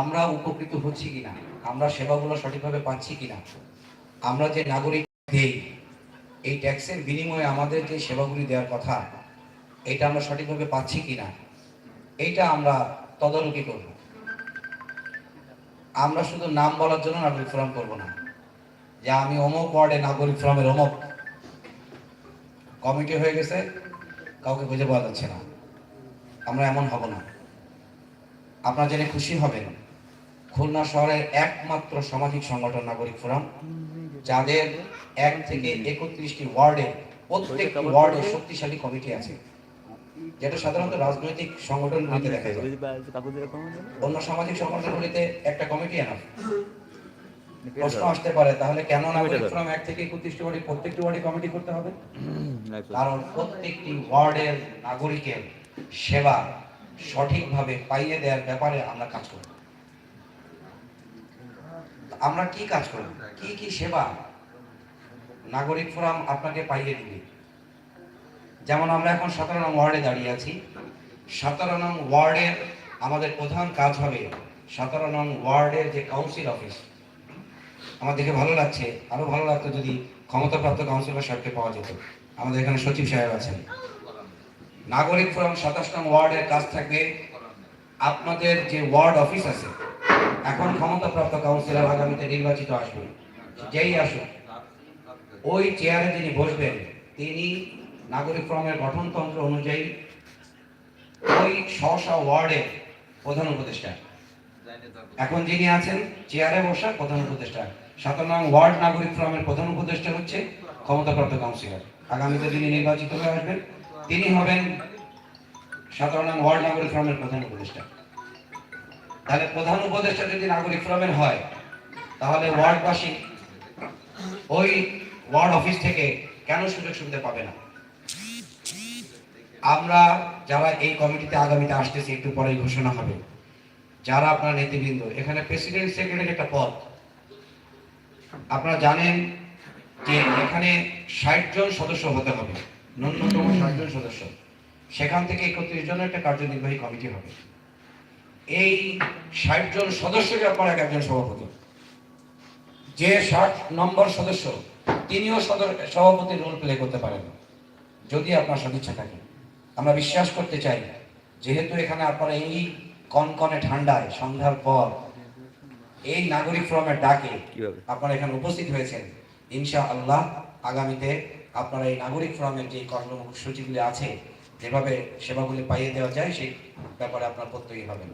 আমরা উপকৃত হচ্ছি কিনা? আমরা সেবাগুলো সঠিকভাবে পাচ্ছি কিনা? আমরা যে নাগরিক দেই এই ট্যাক্সের বিনিময়ে আমাদের যে সেবাগুলি দেওয়ার কথা, এটা আমরা সঠিকভাবে পাচ্ছি কিনা? এইটা আমরা তদারকি করব। আমরা শুধু নাম বলার জন্য নাগরিক ফোরাম করব না। যে আমি অমুক ওয়ার্ডে নাগরিক ফোরামের অমুক। কমিটি হয়ে গেছে, কাউকে খুঁজে পাওয়া যাচ্ছে না। আমরা এমন হব না। আপনারা জেনে খুশি হবেন। খুলনা শহরের একমাত্র সামাজিক সংগঠন নাগরিক ফোরাম, যাদের এক থেকে একত্রিশটি ওয়ার্ডে, প্রত্যেকটি ওয়ার্ডে শক্তিশালী কমিটি আছে, যেটা সাধারণত রাজনৈতিক সংগঠনগুলিতে দেখা যায়। অন্য সামাজিক সংগঠনগুলিতে একটা কমিটি এনাফ। প্রশ্ন আসতে পারে, তাহলে কেন নাগরিক ফোরাম এক থেকে একত্রিশটি ওয়ার্ডে প্রত্যেকটি ওয়ার্ডে কমিটি করতে হবে? কারণ প্রত্যেকটি ওয়ার্ডের নাগরিকের সেবা সঠিকভাবে পাইয়ে দেওয়ার ব্যাপারে আমরা কাজ করব আমরা কি কাজ করব কি কি সেবা? নাগরিক ফোরাম আপনাকে পাইয়ে দিবে। যেমন আমরা এখন সতেরো নং ওয়ার্ডে দাঁড়িয়ে আছি। সতেরো নং ওয়ার্ডের আমাদের প্রধান কাজ হবে সতেরো নং ওয়ার্ডের যে কাউন্সিল অফিস আমার দেখে ভালো লাগছে। আরও ভালো লাগতো যদি ক্ষমতাপ্রাপ্ত কাউন্সিলর সাহেবকে পাওয়া যেত। আমাদের এখানে সচিব সাহেব আছেন। নাগরিক ফোরাম সাতাশ নং ওয়ার্ডের কাজ থাকবে। আপনাদের যে ওয়ার্ড অফিস আছে এখন ক্ষমতাপ্রাপ্ত কাউন্সিলর আগামীতে নির্বাচিত আসবেন। যেই আসুন ওই চেয়ারে যিনি বসবেন, তিনি নাগরিক ফোরামের গঠনতন্ত্র অনুযায়ী ওই স্ব ওয়ার্ডের প্রধান উপদেষ্টা। এখন যিনি আছেন চেয়ারে বসা প্রধান উপদেষ্টা। সাত নং ওয়ার্ড নাগরিক ফোরামের প্রধান উপদেষ্টা হচ্ছে ক্ষমতাপ্রাপ্ত কাউন্সিলর আগামীতে যিনি নির্বাচিত হয়ে আসবেন, তিনি হবেন সতেরো নং ওয়ার্ড নাগরিক ফোরামের প্রধান উপদেষ্টা। তাহলে প্রধান উপদেষ্টা যদি নাগরিক ফোরামের হয়, তাহলে ওয়ার্ডবাসী ওই ওয়ার্ড অফিস থেকে কেন সুযোগ সুবিধা পাবে না? আমরা যারা এই কমিটিতে আগামীতে আসতেছি, একটু পরেই ঘোষণা হবে। যারা আপনার নেতৃবৃন্দ, এখানে প্রেসিডেন্ট সেক্রেটারি একটা পদ। আপনারা জানেন যে এখানে ষাট জন সদস্য হতে হবে, ন্যূনতম ষাট জন সদস্য। সেখান থেকে একত্রিশ জনের একটা কার্যনির্বাহী কমিটি হবে। এই ষাট জন সদস্যকে আপনার এক একজন সভাপতি। যে ষাট নম্বর সদস্য তিনিও সদর সভাপতির রোল প্লে করতে পারেন। যদি আপনার সদিচ্ছা থাকে। আমরা বিশ্বাস করতে চাই যেহেতু এখানে আপনারা এই কনকনে ঠান্ডায় সন্ধ্যার পর এই নাগরিক ফোরামের ডাকে? আপনারা এখানে উপস্থিত হয়েছেন। ইনশা আল্লাহ আগামীতে আপনারা এই নাগরিক ফোরামের যে কর্মসূচিগুলি আছে যেভাবে সেবাগুলি পাইয়ে দেওয়া যায় সেই ব্যাপারে আপনার প্রত্যয়ী হবেন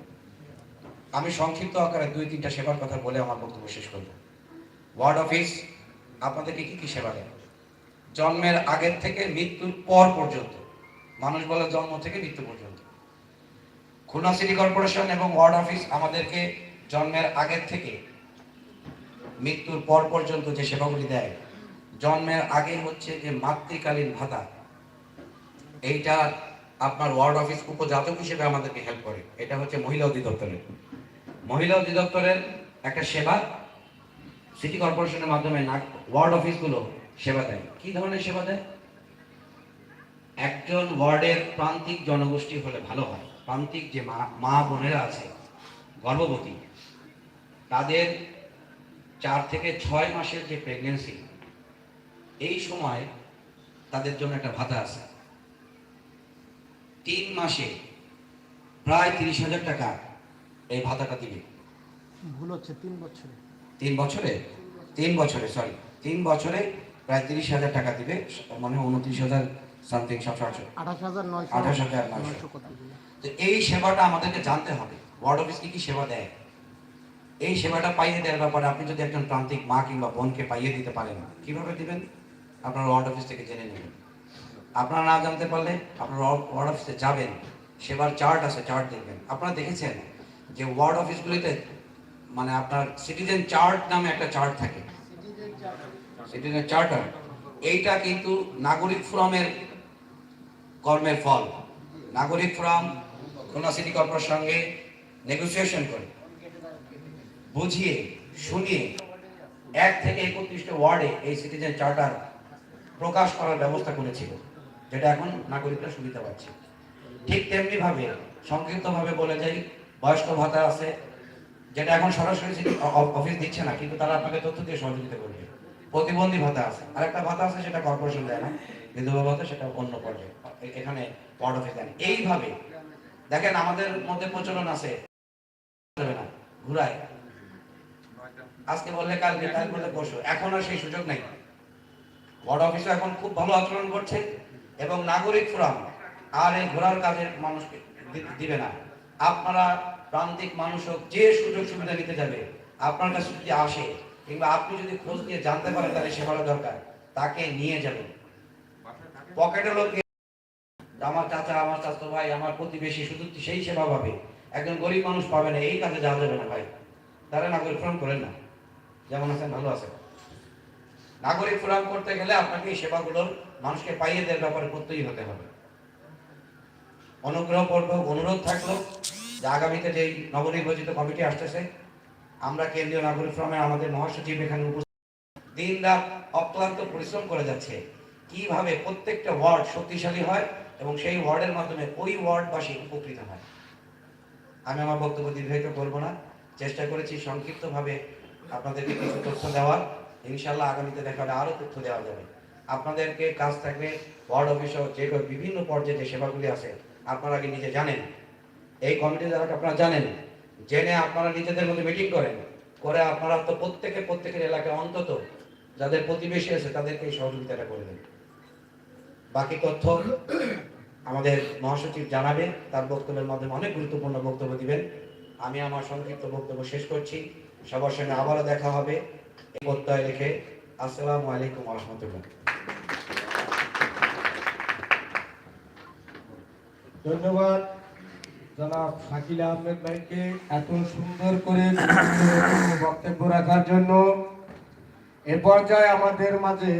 আমি সংক্ষিপ্ত আকারে দুই, তিনটা সেবার কথা বলে আমার বক্তব্য শেষ করব। ওয়ার্ড অফিস আপনাদেরকে কি কি সেবা দেয়? জন্মের আগের থেকে মৃত্যুর পর পর্যন্ত। মানুষ বলে জন্ম থেকে মৃত্যু পর্যন্ত। খুলনা সিটি কর্পোরেশন এবং ওয়ার্ড অফিস আমাদেরকে জন্মের আগের থেকে মৃত্যুর পর পর্যন্ত যে সেবাগুলি দেয়, জন্মের আগে হচ্ছে যে মাতৃকালীন ভাতা। এইটা আপনার ওয়ার্ড অফিস উপজাতক হিসেবে আমাদেরকে হেল্প করে। এটা হচ্ছে মহিলা অধিদপ্তরের। মহিলা অধিদপ্তরের একটা সেবা সিটি কর্পোরেশনের মাধ্যমে, না- ওয়ার্ড অফিসগুলো সেবা দেয়। কি ধরনের সেবা দেয়? একজন ওয়ার্ডের প্রান্তিক জনগোষ্ঠী হলে ভালো হয়। প্রান্তিক যে মা মা বোনেরা আছে, গর্ভবতী, তাদের চার থেকে ছয় মাসের যে প্রেগনেন্সি এই সময় তাদের জন্য একটা ভাতা আছে। তিন মাসে প্রায় তিরিশ হাজার টাকা এই ভাতাটা দিবে? ভুল হচ্ছে তিন বছরে। তিন বছরে? তিন বছরে সরি তিন বছরে প্রায় তিরিশ হাজার টাকা দিবে মানে উনত্রিশ হাজার সামথিং সাতশো আটশো আঠাশ হাজার নয়শো আঠাশ হাজার নয়শো। নয়শো কত দিলে। তো এই সেবাটা আমাদেরকে জানতে হবে। ওয়ার্ড অফিস কি কি সেবা দেয়? এই সেবাটা পাইয়ে দেওয়ার ব্যাপারে আপনি যদি একজন প্রান্তিক মা কিংবা বোনকে পাইয়ে দিতে পারেন কীভাবে দিবেন? আপনার ওয়ার্ড অফিস থেকে জেনে নেবেন। আপনারা না জানতে পারলে আপনার ওয়ার্ড অফিসে যাবেন সেবার চার্ট আছে চার্ট দেখবেন। আপনারা দেখেছেন? যে ওয়ার্ড অফিসগুলিতে মানে আপনার সিটিজেন চার্ট নামে একটা চার্ট থাকে। Citizen charter. এইটা কিন্তু নাগরিক ফোরামের কর্মের ফল। নাগরিক ফোরাম খুলনা সিটি কর্পোরেশন সঙ্গে নেগোসিয়েশন করে। বুঝিয়ে শুনিয়ে এক থেকে একত্রিশটা ওয়ার্ডে এই সিটিজেন চার্টার প্রকাশ করার ব্যবস্থা করেছিল যেটা এখন নাগরিকরা সুবিধা পাচ্ছে। ঠিক তেমনি ভাবে সংক্ষিপ্তভাবে বলে যাই বয়স্ক ভাতা আছে, যেটা এখন সরাসরি অফিস দিচ্ছে না, কিন্তু তারা আপনাকে তথ্য দিয়ে সহযোগিতা করবে। প্রতিবন্ধী ভাতা আছে। আরেকটা ভাতা আছে, সেটা কর্পোরেশন দেয় না বিধবা ভাতা সেটা অন্য পর্যায়ে, এখানে ওয়ার্ড অফিস দেন এইভাবে, দেখেন আমাদের মধ্যে প্রচলন আছে। না, ঘুরায়। আজকে বললে, কালকে, কাল বললে, পরশু। এখন আর সেই সুযোগ নেই। ওয়ার্ড অফিসও এখন খুব ভালো আচরণ করছে, এবং নাগরিক ফোরাম আর এই ঘোরার কাজে মানুষকে দিবে না। আপনারা প্রান্তিক মানুষ হোক, যে সুযোগ সুবিধা নিতে যাবে, আপনার কাছে যদি আসে, কিংবা আপনি যদি খোঁজ নিয়ে জানতে পারেন তাহলে সেবাটা দরকার, তাকে নিয়ে যাবেন। পকেটে লোকে আমার চাচা আমার চাচা ভাই, আমার প্রতিবেশী, শুধু সেই সেবা পাবে। একজন গরিব মানুষ পাবে না, এই কাজে যাওয়া যাবে না ভাই। তারা নাগরিক ফোরাম করেন না। যেমন আছেন, ভালো আছেন। নাগরিক ফোরাম করতে গেলে আপনাকে এই সেবাগুলোর মানুষকে পাইয়ে দেওয়ার ব্যাপারে করতেই হতে হবে। অনুগ্রহ পূর্বক অনুরোধ থাকল। যে আগামীতে যেই নবনির্বাচিত কমিটি আসতেছে, আমরা কেন্দ্রীয় নাগরিক ফোরামের আমাদের মহাসচিব এখানে উপস্থিত। দিন রাত অক্লান্ত পরিশ্রম করে যাচ্ছে। কীভাবে প্রত্যেকটা ওয়ার্ড শক্তিশালী হয় এবং সেই ওয়ার্ডের মাধ্যমে ওই ওয়ার্ডবাসী উপকৃত হয়? আমি আমার বক্তব্য দীর্ঘায়িত করব না। চেষ্টা করেছি সংক্ষিপ্তভাবে আপনাদেরকে কিছু তথ্য দেওয়ার। ইনশাল্লাহ আগামীতে দেখা আরও তথ্য দেওয়া যাবে। আপনাদেরকে কাজ থাকবে ওয়ার্ড অফিসে যে বিভিন্ন পর্যায়ে যে সেবাগুলি আছে, আপনারা আগে নিজে জানেন। এই কমিটি যারা আপনারা জানেন, জেনে আপনারা নিজেদের মধ্যে মিটিং করেন, করে আপনারা তো প্রত্যেকে প্রত্যেকের এলাকায় অন্তত যাদের প্রতিবেশী আছে তাদেরকে এই সহযোগিতাটা করে দেন। বাকি তথ্য আমাদের মহাসচিব জানাবেন তার বক্তব্যের মাধ্যমে অনেক গুরুত্বপূর্ণ বক্তব্য দিবেন। আমি আমার সংক্ষিপ্ত বক্তব্য শেষ করছি। সবার সঙ্গে আবারও দেখা হবে এই প্রত্যয় রেখে। আসসালামু আলাইকুম রহমতুল্লাহ ধন্যবাদ। এত সুন্দর করে বক্তব্য রাখার জন্য এ পর্যায়ে আমাদের মাঝে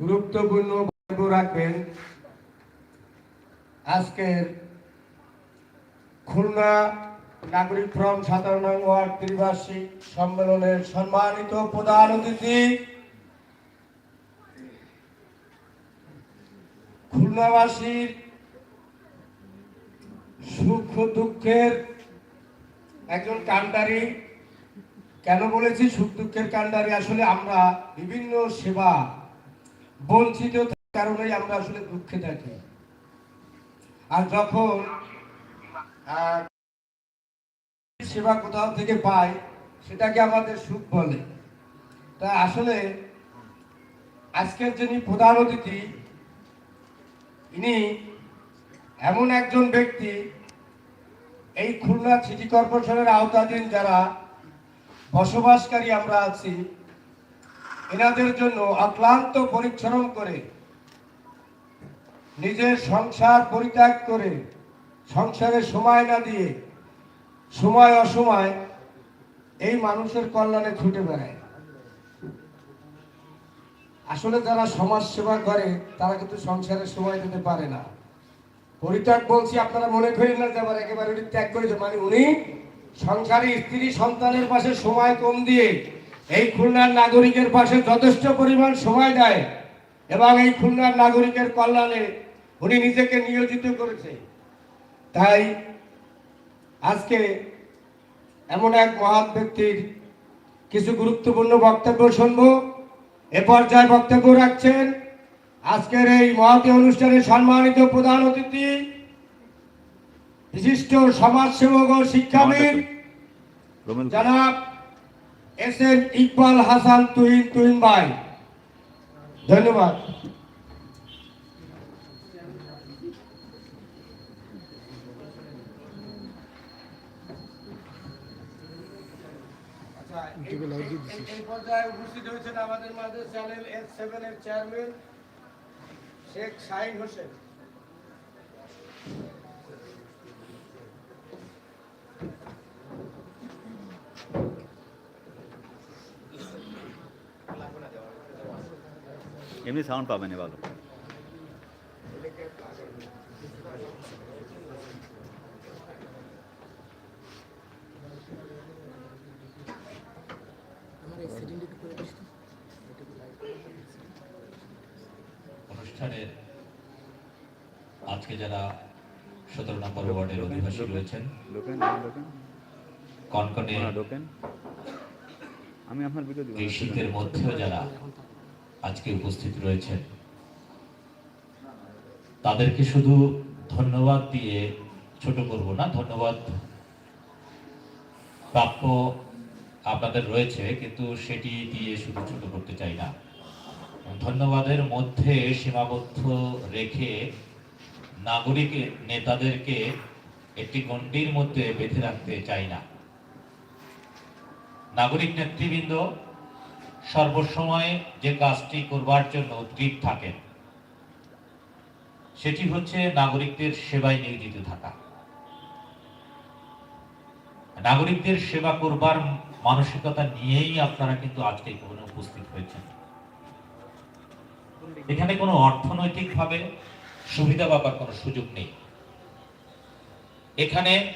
গুরুত্বপূর্ণ বক্তব্য রাখবেন আজকের খুলনা নাগরিক ফ্রম সাধারণ ওয়ার্ড ত্রিবার্ষিক সম্মেলনের সম্মানিত প্রধান অতিথি খুলনাবাসীর সুখ দুঃখের একজন কান্ডারি কেন বলেছি সুখ দুঃখের কান্ডারি আসলে আমরা বিভিন্ন সেবা বঞ্চিত কারণেই আমরা আসলে দুঃখে থাকি। আর যখন সেবা কোথাও থেকে পাই, সেটাকে আমাদের সুখ বলে। তা আসলে আজকের যিনি প্রধান অতিথি, ইনি এমন একজন ব্যক্তি এই খুলনা সিটি কর্পোরেশনের আওতাধীন যারা বসবাসকারী আমরা আছি, এনাদের জন্য অক্লান্ত পরিশ্রম করে, নিজের সংসার পরিত্যাগ করে, সংসারে সময় না দিয়ে, সময় অসময় এই মানুষের কল্যাণে ছুটে বেড়ায়। আসলে যারা সমাজ সেবা করে, তারা কিন্তু সংসারে সময় দিতে পারে না। পরিত্যাগ বলছি, আপনারা মনে করেন না যে আমার একেবারে উনি ত্যাগ করেছে? মানে উনি সংসারে স্ত্রী সন্তানের পাশে সময় কম দিয়ে এই খুলনার নাগরিকের পাশে যথেষ্ট পরিমাণ সময় দেয় এবং এই খুলনার নাগরিকের কল্যাণে উনি নিজেকে নিয়োজিত করেছে। তাই আজকে এমন এক মহৎ ব্যক্তির কিছু গুরুত্বপূর্ণ বক্তব্য শুনব। এ পর্যায়ে বক্তব্য রাখছেন আজকের এই মহতী অনুষ্ঠানে সম্মানিত প্রধান অতিথি বিশিষ্ট সমাজসেবক ও শিক্ষাবিদ জনাব এস এম ইকবাল হাসান তুহিন তুহিন ভাই ধন্যবাদ দিছিস। এই পর্যায়ে উপস্থিত হয়েছেন আমাদের মাঝে চ্যানেল এস সেভেন এর চেয়ারম্যান শেখ শাহিন হোসেন। এমনি সাউন্ড পাবেন ভালো আমার অ্যাক্সিডেন্ট একটু করে দিস তো এটুকু লাইভ অনুষ্ঠানের অধিবাসী রয়েছেন কনকনে আমি আপনার ভিডিও এই শীতের মধ্যেও যারা আজকে উপস্থিত রয়েছেন তাদেরকে শুধু ধন্যবাদ দিয়ে ছোট করব না ধন্যবাদ প্রাপ্য আপনাদের রয়েছে কিন্তু সেটি দিয়ে শুধু ছোট করতে চাই না। ধন্যবাদের মধ্যে সীমাবদ্ধ রেখে নাগরিক নেতাদেরকে একটি গণ্ডির মধ্যে বেঁধে রাখতে চাই না। নাগরিক নেতৃবৃন্দ, সর্বসময় যে কাজটি করবার জন্য উদ্গ্রীব থাকেন, সেটি হচ্ছে নাগরিকদের সেবায় নিয়োজিত থাকা। নাগরিকদের সেবা করবার মানসিকতা নিয়েই আপনারা কিন্তু আজকে এখানে উপস্থিত হয়েছেন। এখানে কোনো অর্থনৈতিকভাবে সুবিধা পাবার কোনো সুযোগ নেই। এখানে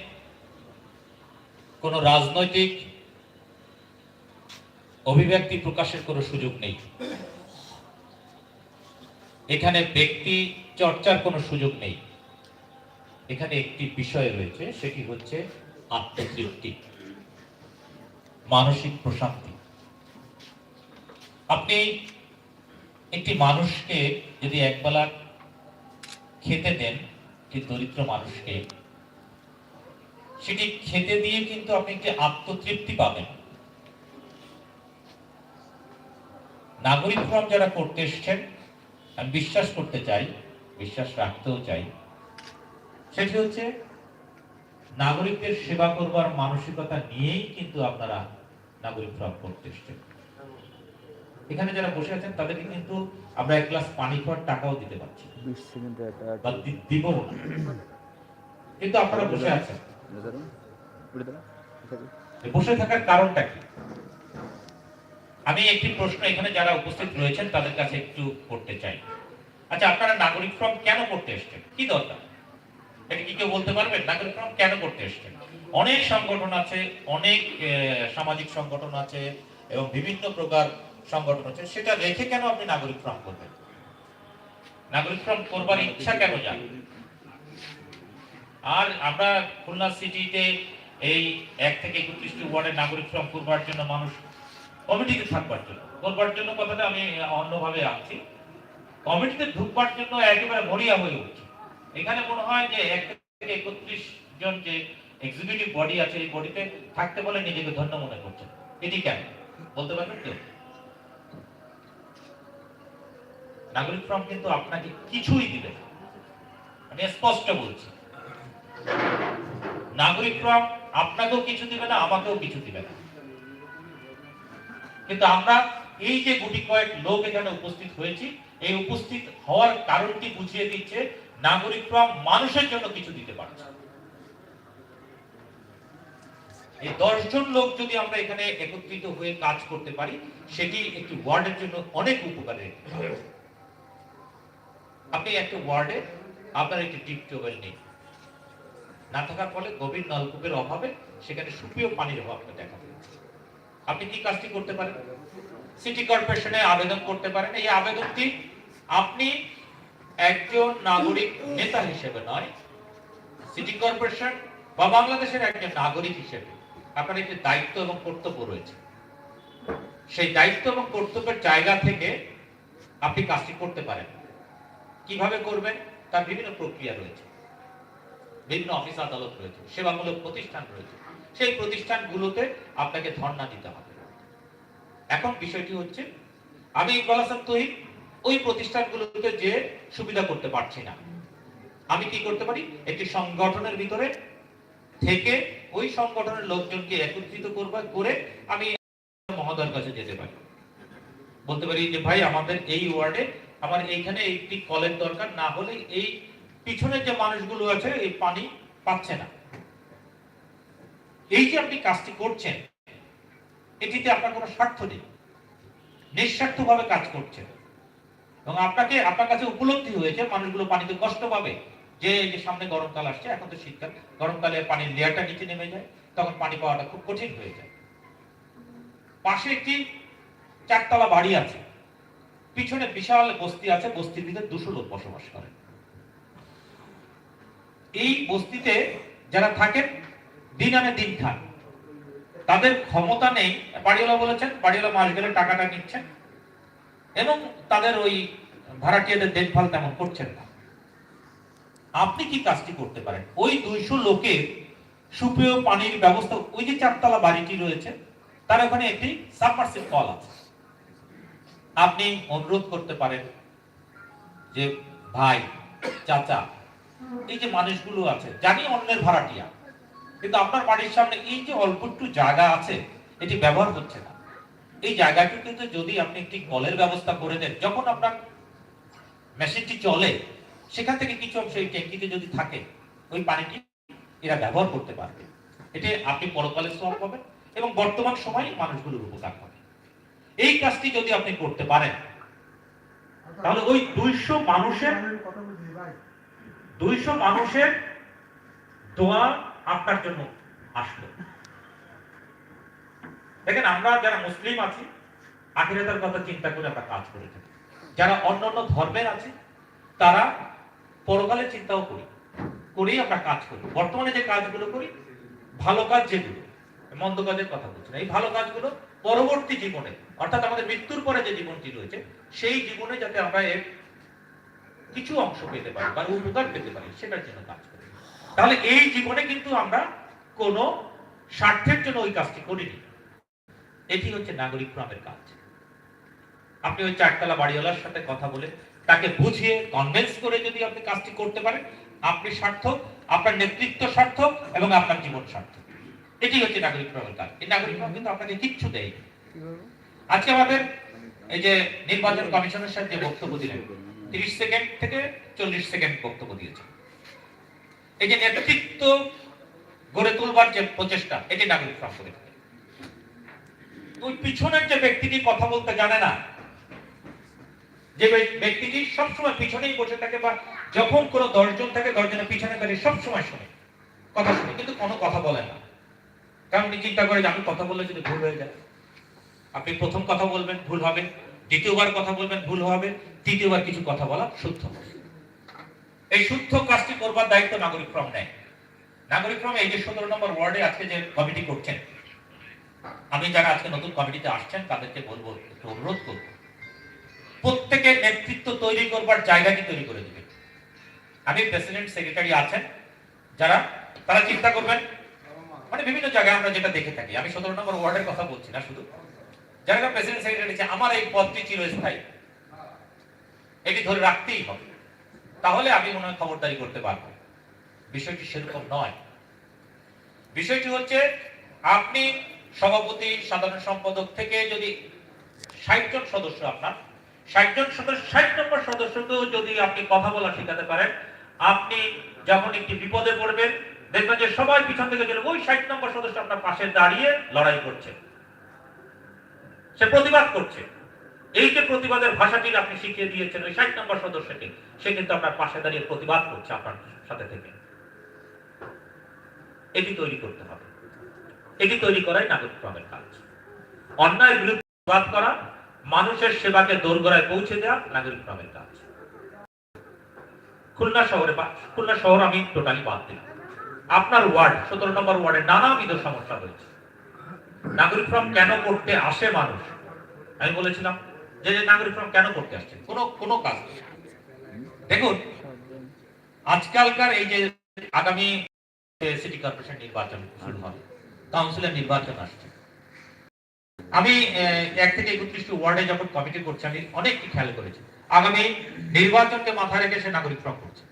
কোনো রাজনৈতিক অভিব্যক্তি প্রকাশের কোনো সুযোগ নেই। এখানে ব্যক্তি চর্চার কোনো সুযোগ নেই। এখানে একটি বিষয় রয়েছে, সেটি হচ্ছে আত্মতৃপ্তি, মানসিক প্রশান্তি। আপনি একটি মানুষকে যদি একবেলা খেতে দেন, একটি দরিদ্র মানুষকে সেটি খেতে দিয়ে কিন্তু আপনি একটি আত্মতৃপ্তি পাবেন। নাগরিক ফর্ম যারা করতে এসছেন আমি বিশ্বাস করতে চাই বিশ্বাস রাখতেও চাই সেটি হচ্ছে নাগরিকদের সেবা করবার মানসিকতা নিয়েই কিন্তু আপনারা নাগরিক ফর্ম করতে এসছেন। এখানে যারা বসে আছেন তাদেরকে কিন্তু আমরা এক গ্লাস পানি খাওয়ার টাকাও দিতে পারছি বা দিব না। কিন্তু আপনারা বসে আছেন। বসে থাকার কারণটা কি? আমি একটি প্রশ্ন এখানে যারা উপস্থিত রয়েছেন তাদের কাছে একটু করতে চাই। আচ্ছা আপনারা নাগরিক ফর্ম কেন করতে এসছেন? কি দরকার? এটা কি কেউ বলতে পারবেন? নাগরিক ফর্ম কেন করতে এসছেন? অনেক সংগঠন আছে, অনেক সামাজিক সংগঠন আছে এবং বিভিন্ন প্রকার সংগঠন আছে। সেটা রেখে কেন আপনি নাগরিক ফর্ম করবেন? নাগরিক ফর্ম করবার ইচ্ছা কেন যান আর আমরা খুলনা সিটিতে এই এক থেকে একত্রিশটি ওয়ার্ডের নাগরিক ফর্ম করবার জন্য মানুষ কমিটিতে থাকবার জন্য। করবার জন্য কথাটা আমি অন্যভাবে আনছি কমিটিতে ঢুকবার জন্য একেবারে মরিয়া হয়ে উঠছে। এখানে মনে হয় যে এক থেকে একত্রিশ জন যে এক্সিকিউটিভ বডি আছে এই বডিতে থাকতে বলে নিজেকে ধন্য মনে করছেন এটি কেন? বলতে পারবেন কেউ নাগরিক ফর্ম কিন্তু আপনাকে কিছুই দিবে আমি স্পষ্ট বলছি। নাগরিক ফর্ম আপনাকেও কিছু দিবে না, আমাকেও কিছু দিবে না। কিন্তু আমরা এই যে গুটি কয়েক লোক এখানে উপস্থিত হয়েছি, এই উপস্থিত হওয়ার কারণটি বুঝিয়ে দিচ্ছে, নাগরিক ফর্ম মানুষের জন্য কিছু দিতে পারছে এই দশজন লোক যদি আমরা এখানে একত্রিত হয়ে কাজ করতে পারি, সেটি একটি ওয়ার্ডের জন্য অনেক উপকারে আপনি একটা ওয়ার্ডে আপনার একটি ডিপ টিউবওয়েল নেই। না থাকার ফলে গভীর নলকূপের অভাবে সেখানে সুপেয় পানির অভাবটা দেখা দিয়েছে। আপনি কি কাজটি করতে পারেন? সিটি কর্পোরেশনে আবেদন করতে পারেন। এই আবেদনটি আপনি একজন নাগরিক নেতা হিসেবে নয় সিটি কর্পোরেশন বা বাংলাদেশের একজন নাগরিক হিসেবে আপনার একটি দায়িত্ব এবং কর্তব্য রয়েছে। সেই দায়িত্ব এবং কর্তব্যের জায়গা থেকে আপনি কাজটি করতে পারেন। কীভাবে করবেন? তার বিভিন্ন প্রক্রিয়া রয়েছে। বিভিন্ন অফিস আদালত রয়েছে, সেবামূলক প্রতিষ্ঠান রয়েছে। সেই প্রতিষ্ঠানগুলোতে আপনাকে ধর্ণা দিতে হবে। এখন বিষয়টি হচ্ছে, আমি ইকবাল হাসান তহিদ ওই প্রতিষ্ঠানগুলোতে যে সুবিধা করতে পারছি না, আমি কি করতে পারি? একটি সংগঠনের ভিতরে থেকে ওই সংগঠনের লোকজনকে একত্রিত করবা, করে আমি মহোদয়ের কাছে যেতে পারি। বলতে পারি যে, ভাই, আমাদের এই ওয়ার্ডে আমার এইখানে একটি কলের দরকার, না হলে এই পিছনের যে মানুষগুলো আছে, এই পানি পাচ্ছে না। এই যে আপনি কাজটি করছেন, এটিতে আপনার কোনো স্বার্থ নেই। নিঃস্বার্থভাবে কাজ করছেন। এবং আপনাকে, আপনার কাছে উপলব্ধি হয়েছে, মানুষগুলো পানিতে কষ্ট পাবে। যে যে সামনে গরমকাল আসছে, এখন তো শীতকাল। গরমকালে পানির লেয়ারটা নিচে নেমে যায়, তখন পানি পাওয়াটা খুব কঠিন হয়ে যায়। পাশে একটি চারতলা বাড়ি আছে। পিছনে বিশাল বস্তি আছে, বস্তির ভিতরে দুশো লোক বসবাস করে। এই বস্তিতে যারা থাকেন, দিন আনে দিন খান। তাদের ক্ষমতা নেই বাড়িওয়ালা বলেছেন বাড়িওয়ালা মাস গেলে টাকাটা নিচ্ছেন। এবং তাদের ওই ভাড়াটিয়াদের দেখভাল তেমন করছেন না। আপনি কি কাজটি করতে পারেন? ওই দুইশো লোকের সুপেয় পানির ব্যবস্থা, ওই যে চারতলা বাড়িটি রয়েছে, তার ওখানে একটি সাবমার্সিভ কল আছে। আপনি অনুরোধ করতে পারেন যে, ভাই, চাচা এই যে মানুষগুলো আছে, জানি অন্যের ভাড়াটিয়া, কিন্তু আপনার বাড়ির সামনে এই যে অল্প একটু জায়গা আছে, এটি ব্যবহার হচ্ছে না। এই জায়গাটি কিন্তু যদি আপনি একটি কলের ব্যবস্থা করে দেন, যখন আপনার মেশিনটি চলে, সেখান থেকে কিছু অংশ এই ট্যাঙ্কিতে যদি থাকে, ওই পানিটি এরা ব্যবহার করতে পারবে। এটি আপনি পরকালে সব পাবেন এবং বর্তমান সময়ে মানুষগুলোর উপকার হবে এই কাজটি যদি আপনি করতে পারেন, তাহলে ওই দুইশো মানুষের দুইশো মানুষের দোয়া আপনার জন্য আসলো। দেখেন, আমরা যারা মুসলিম আছি, আখিরাতের কথা চিন্তা করে আমরা কাজ করে থাকি। যারা অন্য অন্য ধর্মের আছে, তারা পরকালে চিন্তাও করি, করেই আমরা কাজ করি। বর্তমানে যে কাজগুলো করি, ভালো কাজ যেগুলো, মন্দ কাজের কথা বলছি না, এই ভালো কাজগুলো পরবর্তী জীবনে, অর্থাৎ আমাদের মৃত্যুর পরে যে জীবনটি রয়েছে, সেই জীবনে যাতে আমরা এর কিছু অংশ পেতে পারি বা উপকার পেতে পারি, সেটার জন্য কাজ করি। তাহলে এই জীবনে কিন্তু আমরা কোনো স্বার্থের জন্য ওই কাজটি করিনি। এটি হচ্ছে নাগরিক ফোরামের কাজ। আপনি ওই চারতলা বাড়িওয়ালার সাথে কথা বলে তাকে বুঝিয়ে কনভেন্স করে যদি আপনি কাজটি করতে পারেন, আপনি সার্থক, আপনার নেতৃত্ব সার্থক এবং আপনার জীবন সার্থক। এটি হচ্ছে নাগরিক ফোরামের কাজ। এই নাগরিক ফোরাম কিন্তু আপনাকে কিচ্ছু দেয় আজকে আমাদের এই যে নির্বাচন কমিশনের সাথে যে বক্তব্য দিলেন তিরিশ সেকেন্ড থেকে চল্লিশ সেকেন্ড বক্তব্য দিয়েছে। এই যে নেতৃত্ব গড়ে তুলবার যে প্রচেষ্টা, এটি নাগরিক করে ওই পিছনের যে ব্যক্তিটি কথা বলতে জানে না, যে ব্যক্তিটি সবসময় পিছনেই বসে থাকে বা যখন কোনো দশজন থাকে, দশজনের পিছনে দাঁড়িয়ে সবসময় শোনে, কথা শুনে, কিন্তু কোনো কথা বলে না। কারণ উনি চিন্তা করে যে আমি কথা বললে যদি ভুল হয়ে যায়, আপনি প্রথম কথা বলবেন, ভুল হবে। দ্বিতীয়বার কথা বলবেন, ভুল হবে। তৃতীয়বার কিছু কথা বলা শুদ্ধ। এই শুদ্ধ কাজটি করবার দায়িত্ব নাগরিক ফ্রম নেয়। নাগরিক ফ্রম এই যে সতেরো নম্বর ওয়ার্ডে আজকে যে কমিটি করছেন, আমি যারা আজকে নতুন কমিটিতে আসছেন, তাদেরকে বলব, একটু অনুরোধ করব। প্রত্যেকের নেতৃত্ব তৈরি করবার জায়গাটি তৈরি করে দিবেন? আমি প্রেসিডেন্ট, সেক্রেটারি আছেন, যারা, তারা চিন্তা করবেন। মানে বিভিন্ন জায়গায় আমরা যেটা দেখে থাকি। আমি সতেরো নম্বর ওয়ার্ডের কথা বলছি না শুধু। যারা প্রেসিডেন্ট সেক্রেটারি আছে আমার এই পদটি চিরস্থায়ী। এটি ধরে রাখতেই হবে। তাহলে আমি মনে হয় খবরদারি করতে পারব। বিষয়টি সেরকম নয়। বিষয়টি হচ্ছে, আপনি সভাপতি, সাধারণ সম্পাদক থেকে যদি ষাট জন সদস্য আপনার, ষাট জন সদস্য, ষাট নম্বর সদস্যকেও যদি আপনি কথা বলা শেখাতে পারেন, আপনি যখন একটি বিপদে পড়বেন, দেখবেন যে সবাই পিছন থেকে ওই ষাট নম্বর সদস্য আপনার পাশে দাঁড়িয়ে লড়াই করছে। সে প্রতিবাদ করছে। এই যে প্রতিবাদের ভাষাটি আপনি শিখিয়ে দিয়েছেন ওই ষাট নম্বর সদস্যকে, সে কিন্তু আপনার পাশে দাঁড়িয়ে প্রতিবাদ করছে আপনার সাথে থেকে। এটি তৈরি করতে হবে। এটি তৈরি করাই নাগরিক ফোরামের কাজ। অন্যায়ের বিরুদ্ধে প্রতিবাদ করা, মানুষের সেবাকে দোরগোড়ায় পৌঁছে দেওয়া নাগরিক ফোরামের কাজ। খুলনা শহরে খুলনা শহর আমি টোটালি বাদ দিলাম। আপনার ওয়ার্ড, সতেরো নম্বর ওয়ার্ডে নানাবিধ সমস্যা রয়েছে। নাগরিক ফর্ম কেন করতে আসে মানুষ? আমি বলেছিলাম যে নাগরিক ফর্ম কেন করতে আসছে? কোনো কোনো কাজ দেখুন, আজকালকার এই যে আগামী সিটি কর্পোরেশন নির্বাচন শুরু হবে, কাউন্সিলের নির্বাচন আসছে। আমি এক থেকে একত্রিশটি ওয়ার্ডে যখন কমিটি করছি, আমি অনেকটি খেয়াল করেছি। আগামী নির্বাচনকে মাথায় রেখে সে নাগরিক ফর্ম করছে।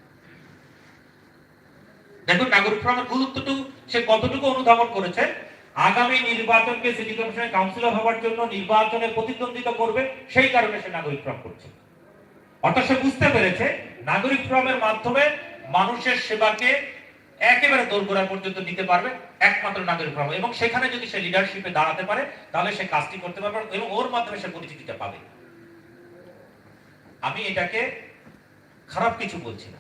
দেখুন নাগরিক ফর্মের গুরুত্বটুকু সে কতটুকু অনুধাবন করেছে? আগামী নির্বাচনকে সিটি কমিশনের কাউন্সিলর হওয়ার জন্য নির্বাচনে প্রতিদ্বন্দ্বিতা করবে, সেই কারণে সে নাগরিক ফর্ম করছে। অর্থাৎ সে বুঝতে পেরেছে, নাগরিক ফর্মের মাধ্যমে মানুষের সেবাকে একেবারে দোরগোড়া পর্যন্ত নিতে পারবে, একমাত্র নাগরিক ফর্ম। এবং সেখানে যদি সে লিডারশিপে দাঁড়াতে পারে, তাহলে সে কাজটি করতে পারবে এবং ওর মাধ্যমে সে পরিচিতিটা পাবে। আমি এটাকে খারাপ কিছু বলছি না।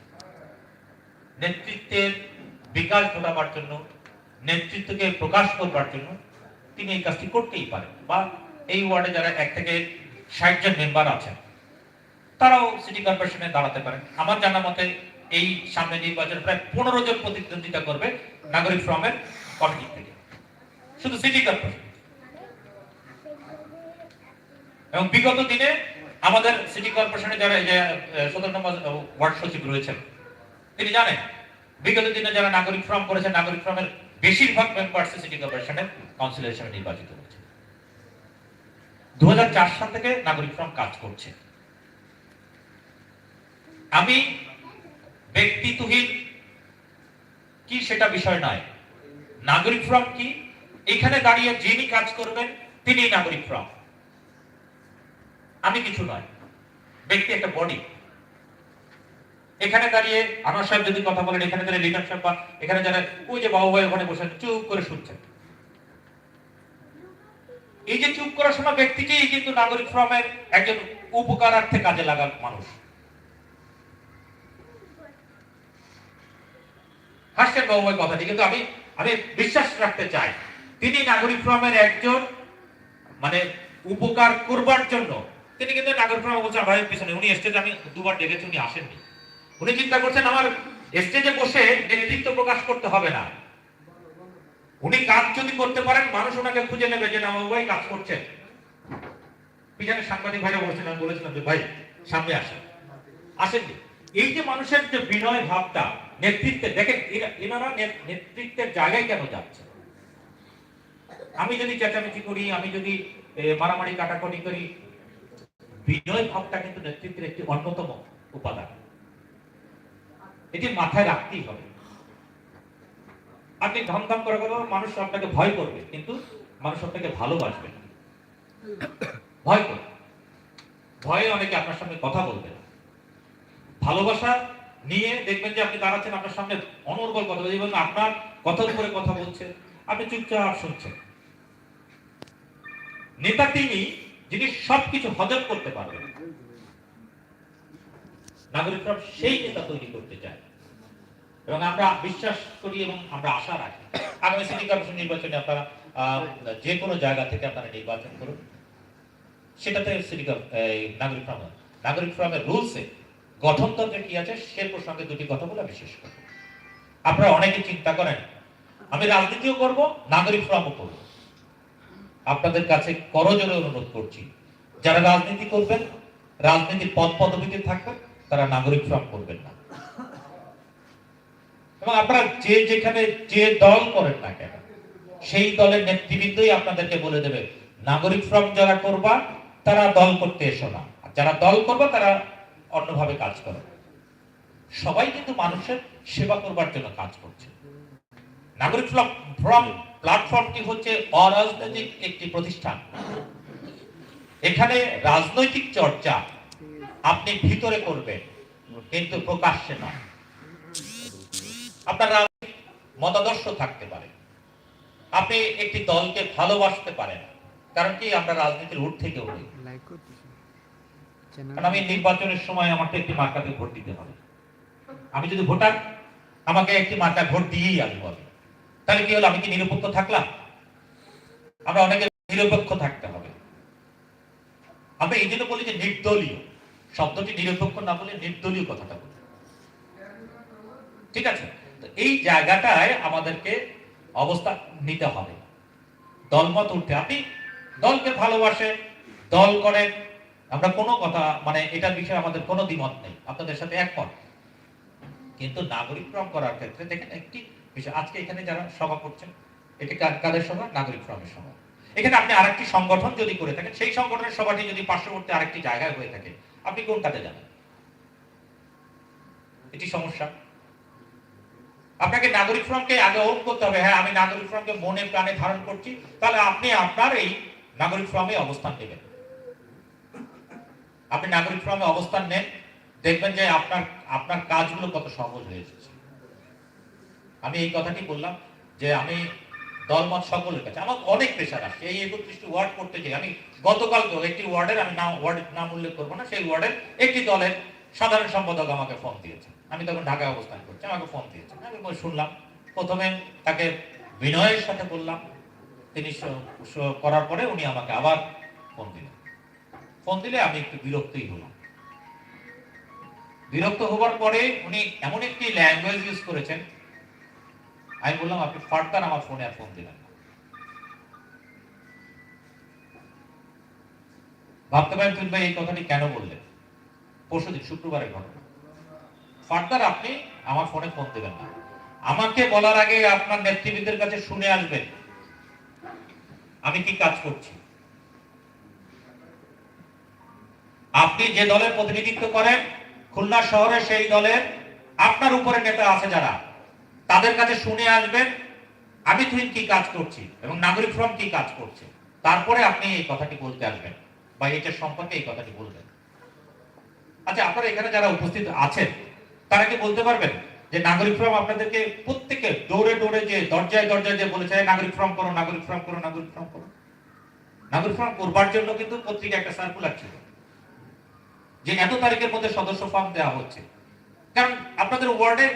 নেতৃত্বের বিকাশ ঘটাবার জন্য নেতৃত্বকে প্রকাশ করবার জন্য তিনি এই কাজটি করতেই পারেন বা এই ওয়ার্ডে যারা এক থেকে ষাট জন মেম্বার আছেন, তারাও সিটি কর্পোরেশনে দাঁড়াতে পারেন। আমার জানা মতে এই সামনে নির্বাচন প্রায় পনেরো জন প্রতিদ্বন্দ্বিতা করবে নাগরিক ফ্রমের কমিটি থেকে। শুধু সিটি কর্পোরেশন। এবং বিগত দিনে আমাদের সিটি কর্পোরেশনে যারা যে সতেরো নম্বর ওয়ার্ড সচিব রয়েছেন, তিনি জানেন, বিগত দিনে যারা নাগরিক ফর্ম করেছেন, নাগরিক ফর্মের বেশিরভাগ মেম্বার্স সিটি কর্পোরেশনের কাউন্সিলর হিসেবে নির্বাচিত হয়েছে। দু সাল থেকে নাগরিক ফর্ম কাজ করছে। আমি ব্যক্তিত্বহীন কি সেটা বিষয় নয়। নাগরিক ফ্রম কি? এখানে দাঁড়িয়ে যিনি কাজ করবেন তিনি নাগরিক ফ্রম। আমি কিছু নয়। ব্যক্তি একটা বডি এখানে দাঁড়িয়ে আনোয়ার সাহেব যদি কথা বলেন, এখানে দাঁড়িয়ে লিটন সাহেব বা এখানে যারা ওই যে বাবু ভাই ওখানে বসে চুপ করে শুনছেন। এই যে চুপ করার সময় ব্যক্তিকেই কিন্তু নাগরিক ফর্মের একজন উপকারার্থে কাজে লাগার মানুষ। হাসছেন বাবু ভাই কথাটি, কিন্তু আমি আমি বিশ্বাস রাখতে চাই, তিনি নাগরিক ফর্মের একজন মানে উপকার করবার জন্য, তিনি কিন্তু নাগরিক ফর্ম বলছেন ভাই পিছনে, উনি স্টেজে আমি দুবার ডেকেছি উনি আসেননি। উনি চিন্তা করছেন আমার স্টেজে বসে নেতৃত্ব প্রকাশ করতে হবে না। উনি কাজ যদি করতে পারেন, মানুষ ওনাকে খুঁজে নেবে যে না বাবু ভাই কাজ করছেন পিছনে সাংবাদিক ভাইরা বলছেন আমি বলেছিলাম যে, ভাই, সামনে আসেন। আসেননি। এই যে মানুষের যে বিনয় ভাবটা, নেতৃত্বে, দেখেন এনারা নেতৃত্বের জায়গায় কেন যাচ্ছে? আমি যদি চেঁচামেচি করি, আমি যদি মারামারি, কাটাকাটি করি, বিনয় ভাবটা কিন্তু নেতৃত্বের একটি অন্যতম উপাদান। এটি মাথায় রাখতেই হবে। আপনি ধমধম করে কথা মানুষ আপনাকে ভয় করবে, কিন্তু মানুষ আপনাকে ভালোবাসবে না। ভয় করবে। ভয়ে অনেকে আপনার সামনে কথা বলবে ভালোবাসা নিয়ে দেখবেন যে আপনি দাঁড়াচ্ছেন আপনার সামনে অনর্গল কথা বলছে আপনার কথার উপরে কথা বলছে, আপনি চুপচাপ শুনছেন। নেতা তিনি, যিনি সবকিছু হজম করতে পারবেন নাগরিকরা সেই নেতা তৈরি করতে চায়। এবং আমরা বিশ্বাস করি এবং আমরা আশা রাখি। আগামী সিটি কর্পোরেশন নির্বাচনে আপনারা যে কোনো জায়গা থেকে আপনারা নির্বাচন করুন। সেটাতে সিটি নাগরিক ফর্ম, নাগরিক ফর্মের রুলসে গঠনতন্ত্রে কি আছে, সে প্রসঙ্গে দুটি কথা বলে আমি শেষ করব। আপনারা অনেকে চিন্তা করেন, আমি রাজনীতিও করব, নাগরিক ফর্মও করব। আপনাদের কাছে করজোরে অনুরোধ করছি, যারা রাজনীতি করবেন রাজনীতির পদ পদবিতে থাকবেন তারা নাগরিক ফর্ম করবেন না। এবং আপনারা যে যেখানে যে দল করেন না কেন, সেই দলের নেতৃবৃন্দই আপনাদেরকে বলে দেবে, নাগরিক ফর্ম যারা করবা, তারা দল করতে এসো না। যারা দল করবা, তারা অন্যভাবে কাজ করো। সবাই কিন্তু মানুষের সেবা করবার জন্য কাজ করছে। নাগরিক ফর্ম ফর্ম, প্ল্যাটফর্মটি হচ্ছে অরাজনৈতিক একটি প্রতিষ্ঠান। এখানে রাজনৈতিক চর্চা আপনি ভিতরে করবেন, কিন্তু প্রকাশ্যে নয়। আপনার মতাদর্শ থাকতে পারে আপনি একটি দলকে ভালোবাসতে পারেন, কারণ কি আমরা রাজনীতির উঠ থেকে উঠি। আমি নির্বাচনের সময় আমাকে একটি মার্কাতে ভোট দিতে হবে। আমি যদি ভোটার, আমাকে একটি মার্কায় ভোট দিয়েই আমি। তাহলে কি হলো? আমি কি নিরপেক্ষ থাকলাম? আমরা অনেকে নিরপেক্ষ থাকতে হবে। আমরা এই জন্য বলি যে নির্দলীয়। শব্দটি নিরপেক্ষ না বলে নির্দলীয় কথাটা বলি। ঠিক আছে? তো এই জায়গাটায় আমাদেরকে অবস্থা নিতে হবে। দলমত উঠতে আপনি দলকে ভালোবাসে, দল করেন আমরা কোনো কথা মানে এটার বিষয়ে আমাদের কোনো দ্বিমত নেই। আপনাদের সাথে একমত। কিন্তু নাগরিক ফর্ম করার ক্ষেত্রে দেখেন একটি বিষয়। আজকে এখানে যারা সভা করছেন, এটি কাদের সভা? নাগরিক ফর্মের সভা। এখানে আপনি আরেকটি সংগঠন যদি করে থাকেন, সেই সংগঠনের সভাটি যদি পার্শ্ববর্তী আরেকটি জায়গায় হয়ে থাকে আপনি কোন কাজে যাবেন এটি সমস্যা। আপনাকে নাগরিক ফর্মকে আগে ওন করতে হবে। হ্যাঁ আমি নাগরিক ফর্মকে মনে প্রাণে ধারণ করছি। তাহলে আপনি আপনার এই নাগরিক ফর্মে অবস্থান নেবেন। আপনি নাগরিক ফর্মে অবস্থান নেন। দেখবেন যে আপনার আপনার কাজগুলো কত সহজ হয়ে এসেছে। আমি এই কথাটি বললাম যে আমি দলমত সকলের কাছে। আমার অনেক প্রেশার আসছে। এই একত্রিশটি ওয়ার্ড করতে চাই আমি গতকাল তো একটি ওয়ার্ডের আমি নাম ওয়ার্ডের নাম উল্লেখ করব না, সেই ওয়ার্ডের একটি দলের সাধারণ সম্পাদক আমাকে ফোন দিয়েছে। আমি তখন ঢাকায় অবস্থান করছি, আমাকে ফোন দিয়েছে। আমি শুনলাম, প্রথমে তাকে বিনয়ের সাথে বললাম। তিনি করার পরে উনি আমাকে আবার ফোন দিলেন। ফোন দিলে আমি একটু বিরক্তই হলাম। বিরক্ত হবার পরে উনি এমন একটি ল্যাঙ্গুয়েজ ইউজ করেছেন আমি বললাম, আপনি ফার্দার আমার ফোনে আর ফোন দিলেন ভাবতে পারেন তুমি ভাই, এই কথাটি কেন বললেন? পরশু দিন, শুক্রবারের ঘটনা। ফার্দার আপনি আমার ফোনে ফোন দেবেন না। আমাকে বলার আগে আপনার নেতৃবৃদের কাছে শুনে আসবেন। আমি কি কাজ করছি? আপনি যে দলের প্রতিনিধিত্ব করেন, খুলনা শহরে সেই দলের আপনার উপরে নেতা আছে যারা। তাদের কাছে শুনে আসবেন, আমি তুহিন কি কাজ করছি এবং নাগরিক ফোরাম কি কাজ করছে। তারপরে আপনি এই কথাটি বলতে আসবেন বা এটার সম্পর্কে এই কথাটি বলবেন। আচ্ছা আপনারা এখানে যারা উপস্থিত আছেন, তারা কি বলতে পারবেন যে নাগরিক ফোরাম আপনাদেরকে প্রত্যেকে দৌড়ে দৌড়ে যে দরজায় দরজায় যে বলেছে নাগরিক ফোরাম করো, নাগরিক ফোরাম করো, নাগরিক ফোরাম করো। নাগরিক ফোরাম করবার জন্য কিন্তু পত্রিকা একটা সার্কুলার ছিল, যে এত তারিখের মধ্যে সদস্য ফর্ম দেওয়া হচ্ছে। কারণ আপনাদের ওয়ার্ডে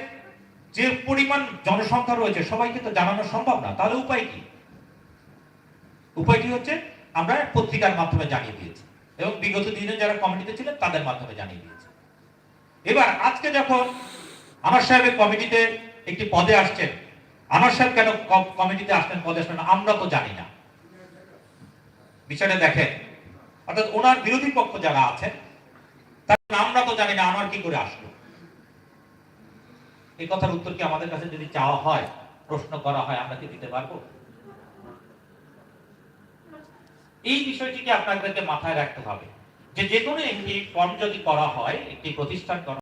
যে পরিমাণ জনসংখ্যা রয়েছে, সবাইকে তো জানানো সম্ভব না। তাহলে উপায় কি? উপায়টি হচ্ছে? আমরা পত্রিকার মাধ্যমে জানিয়ে দিয়েছি এবং বিগত দিনে যারা কমিটিতে ছিলেন, তাদের মাধ্যমে জানিয়ে দিয়েছি। এবার আজকে যখন আমার সাহেবের কমিটিতে একটি পদে আসছেন, আমার সাহেব কেন কমিটিতে আসলেন পদে আসলেন? আমরা তো জানি না। বিষয়টা দেখেন, অর্থাৎ ওনার বিরোধী পক্ষ যারা আছেন, তারা আমরা তো জানি না, আমার কি করে আসলো? এই কথার উত্তর কি আমাদের কাছে যদি চাওয়া হয়, প্রশ্ন করা হয়, আমরা কি দিতে পারব? এই বিষয়টিকে আপনাদেরকে মাথায় রাখতে হবে যে যে কোনো একটি ফর্ম যদি করা হয়, একটি প্রতিষ্ঠান